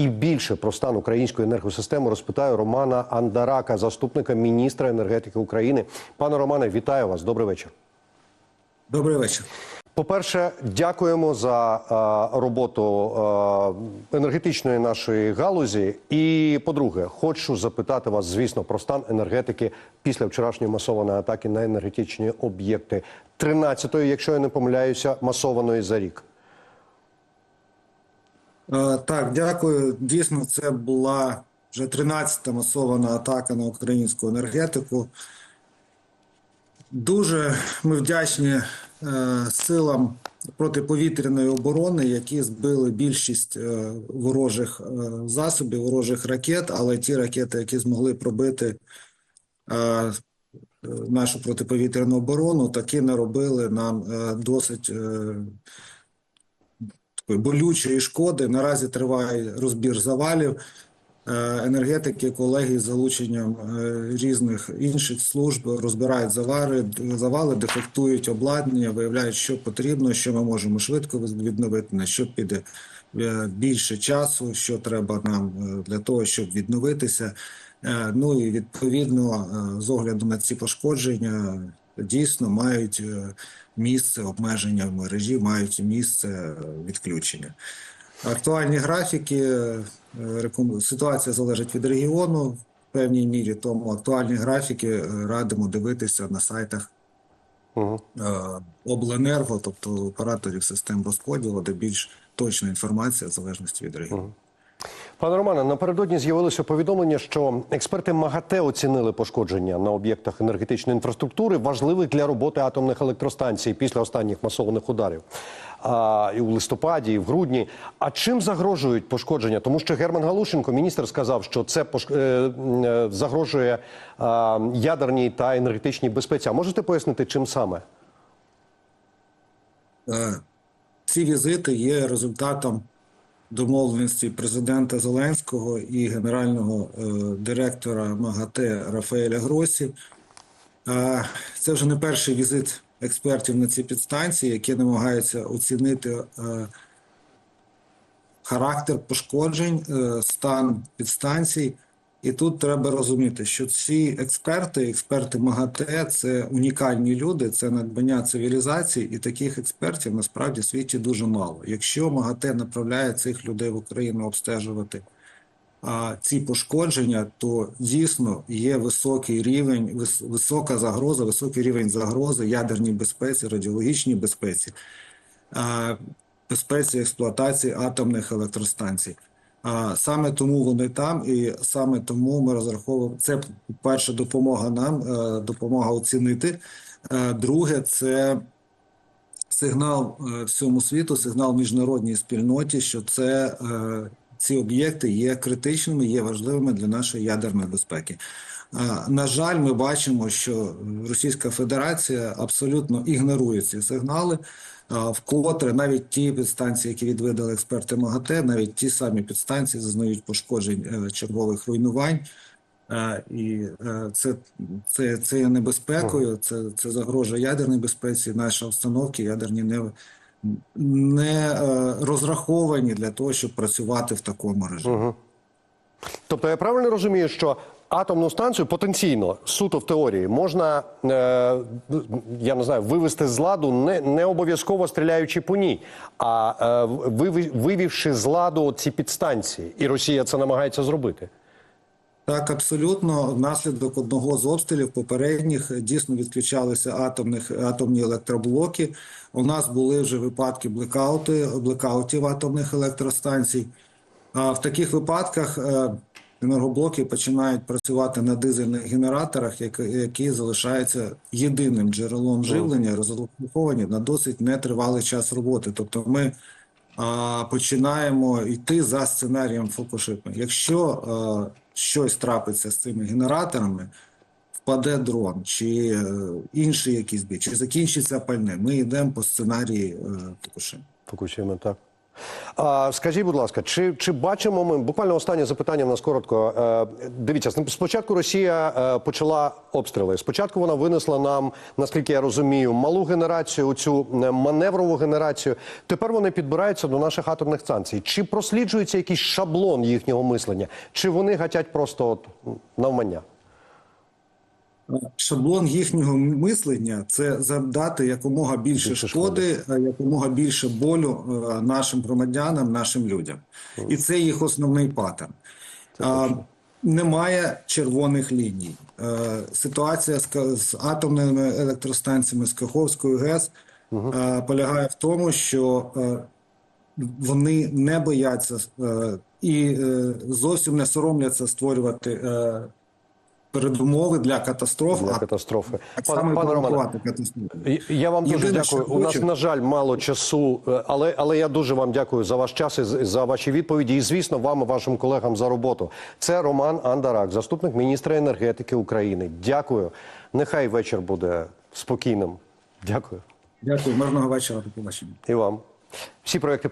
і більше про стан української енергосистеми розпитаю Романа Андарака, заступника міністра енергетики України. Пане Романе, вітаю вас. Добрий вечір. Добрий вечір. По-перше, дякуємо за е, роботу е, енергетичної нашої галузі. І по-друге, хочу запитати вас, звісно, про стан енергетики після вчорашньої масованої атаки на енергетичні об'єкти 13-ї, якщо я не помиляюся, масованої за рік. Е, Так, дякую. Дійсно, це була вже 13-та масована атака на українську енергетику. Дуже ми вдячні е, силам протиповітряної оборони, які збили більшість е, ворожих засобів, ворожих ракет, але ті ракети, які змогли пробити нашу протиповітряну оборону, таки не робили нам досить такої болючої шкоди. Наразі триває розбір завалів. Е, Енергетики, колеги з залученням е, різних інших служб розбирають завари, завали, дефектують обладнання, виявляють, що потрібно, що ми можемо швидко відновити, на що піде е, більше часу, що треба нам для того, щоб відновитися. Ну і відповідно, з огляду на ці пошкодження, дійсно мають е, місце обмеження в мережі, мають місце відключення. Актуальні графіки, е, ситуація залежить від регіону в певній мірі, тому актуальні графіки е, радимо дивитися на сайтах Угу. обленерго, тобто операторів систем розподілу, де більш точна інформація в залежності від регіону. Пане Романе, напередодні з'явилося повідомлення, що експерти МАГАТЕ оцінили пошкодження на об'єктах енергетичної інфраструктури, важливих для роботи атомних електростанцій після останніх масованих ударів. А, і у листопаді, і в грудні. А чим загрожують пошкодження? Тому що Герман Галушенко, міністр, сказав, що це пош... е, е, загрожує а, ядерній та енергетичній безпеці. А можете пояснити, чим саме? Е, Ці візити є результатом домовленості президента Зеленського і генерального е, директора МАГАТЕ Рафаеля Гросі. Це вже не перший візит експертів на ці підстанції, які намагаються оцінити е, характер пошкоджень, е, стан підстанцій. І тут треба розуміти, що ці експерти, експерти МАГАТЕ, це унікальні люди, це надбання цивілізації, і таких експертів насправді в світі дуже мало. Якщо МАГАТЕ направляє цих людей в Україну обстежувати а, ці пошкодження, то дійсно є високий рівень, вис- висока загроза, високий рівень загрози ядерній безпеці, радіологічній безпеці, а, безпеці експлуатації атомних електростанцій. Саме тому вони там, і саме тому ми розраховуємо. Це перша допомога нам, е, допомога оцінити. Е, Друге, це сигнал е, всьому світу, сигнал міжнародній спільноті, що це ці об'єкти є критичними, є важливими для нашої ядерної безпеки. На жаль, ми бачимо, що Російська Федерація абсолютно ігнорує ці сигнали. Вкотре навіть ті підстанції, які відвідали експерти МАГАТЕ, навіть ті самі підстанції зазнають пошкоджень е, чергових руйнувань. І е, це, це, це є небезпекою, це, це загрожує ядерній безпеці. Наші установки ядерні не, не е, розраховані для того, щоб працювати в такому режимі. Тобто я правильно розумію, що атомну станцію потенційно суто в теорії можна, е, я не знаю, вивести з ладу, не, не обов'язково стріляючи по ній, а е, виві- вивівши з ладу ці підстанції, і Росія це намагається зробити. Так, абсолютно. Внаслідок одного з обстрілів попередніх дійсно відключалися атомних атомні електроблоки. У нас були вже випадки блекаути, блекаутів атомних електростанцій. А в таких випадках е, енергоблоки починають працювати на дизельних генераторах, які, які залишаються єдиним джерелом живлення, розраховані на досить нетривалий час роботи. Тобто ми а, починаємо йти за сценарієм Фукушими. Якщо е, щось трапиться з цими генераторами, впаде дрон чи е, інший якийсь бій, чи закінчиться пальне, ми йдемо по сценарії е, Фукушими. Фукусіма, так. А, скажіть, будь ласка, чи, чи бачимо ми буквально останнє запитання в нас коротко. Е, дивіться, спочатку Росія е, почала обстріли. Спочатку вона винесла нам, наскільки я розумію, малу генерацію, цю маневрову генерацію. Тепер вони підбираються до наших атомних станцій. Чи просліджується якийсь шаблон їхнього мислення, чи вони гатять просто от навмання? Шаблон їхнього мислення це завдати якомога більше Більше шкоди, е, якомога більше болю е, нашим громадянам, нашим людям. І це їх основний паттерн. А, Немає червоних ліній. Е, Ситуація з, з атомними електростанціями з Каховською ГЕС е, полягає в тому, що е, вони не бояться е, і е, зовсім не соромляться створювати е, передумови для катастроф, Для катастрофи. так Пане- Романе, катастрофи. Я вам дуже Єдине, дякую. що У нас, на жаль, мало часу, е, але, але я дуже вам дякую за ваш час і за ваші відповіді. І, звісно, вам і вашим колегам за роботу. Це Роман Андарак, заступник міністра енергетики України. Дякую. Нехай вечір буде спокійним. Дякую. Дякую, мирного вечора, до побачення. І вам. Всі проекти.